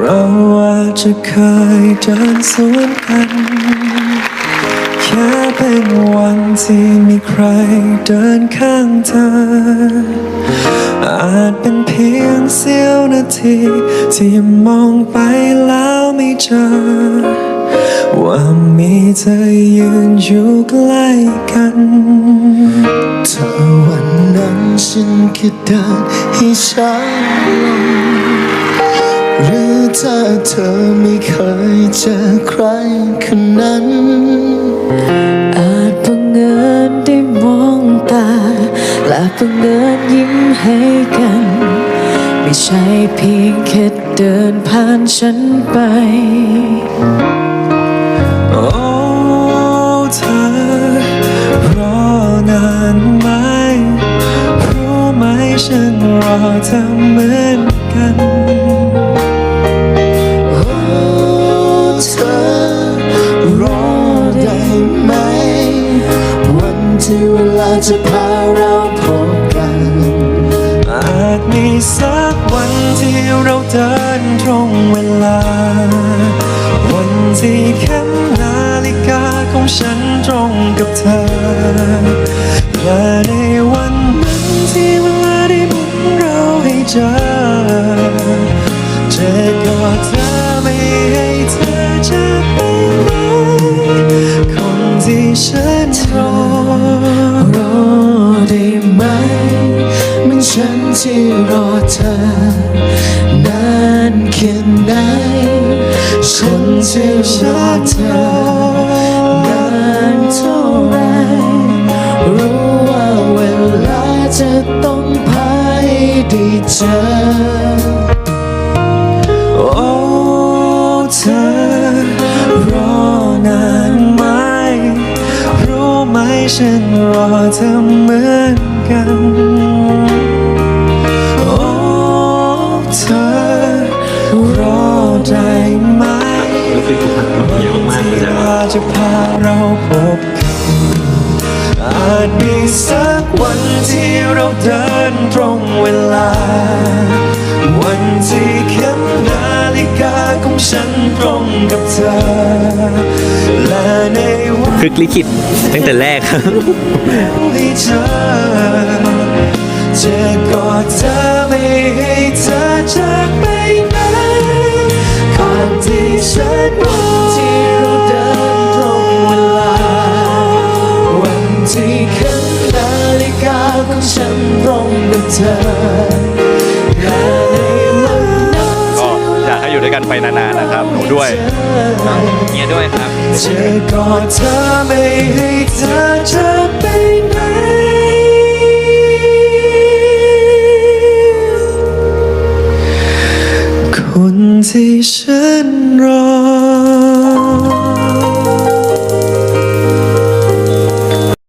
ราอาจจะเคยเดินสวนกัน แค่เป็นวันที่มีใครเดินข้างเธอ อาจเป็นเพียงเสี้ยวนาที ที่มองไปแล้วไม่เจอ ว่ามีเธอยืนอยู่ใกล้กันเธอวันนั้นฉันแค่เดินให้ช้าลงหรือ ถ้าเธอไม่เคยเจอใครคนนั้น อาจบังเอิญได้มองตา และบังเอิญยิ้มให้กัน ไม่ใช่เพียงแค่เดินผ่านฉันไป โอ้เธอรอนานไหม รู้ไหมฉันรอเธอเหมือน ที่เวลาจะพาเราพบกัน อาจมีสักวันที่เราเดินตรงเวลา วันที่เข็มนาฬิกาของฉันตรงกับเธอ และในวันนั้นที่เวลาได้หมุนเราให้เจอจะกอดเธอไม่ให้เธอจาก ฉันที่รอเธอนานแค่ไหนคนที่รอเธอนานเท่าไร รู้ว่าเวลาจะต้องพายด้เจอ โอ้เธอรอนานไหม รู้ไหมฉันรอเธอเหมือนกัน เยอะมากเลยที่นะว่าจะพาเราพบกันอาจมีสักวันที่เราเดินตรงเวลา วันที่เข็มนาฬิกาของฉันตรงกับเธอ และในวันพลิกลิขิตตั้งแต่แรก ที่เธอจะกอดเธอไม่ให้เธอจา ก็อยากให้อยู่ด้วยกันไปนานๆนะครับ หนูด้วยเงี้ยด้วยครับ จะกอดเธอไม่ให้เธอจากไปไหนคนที่ฉันรอ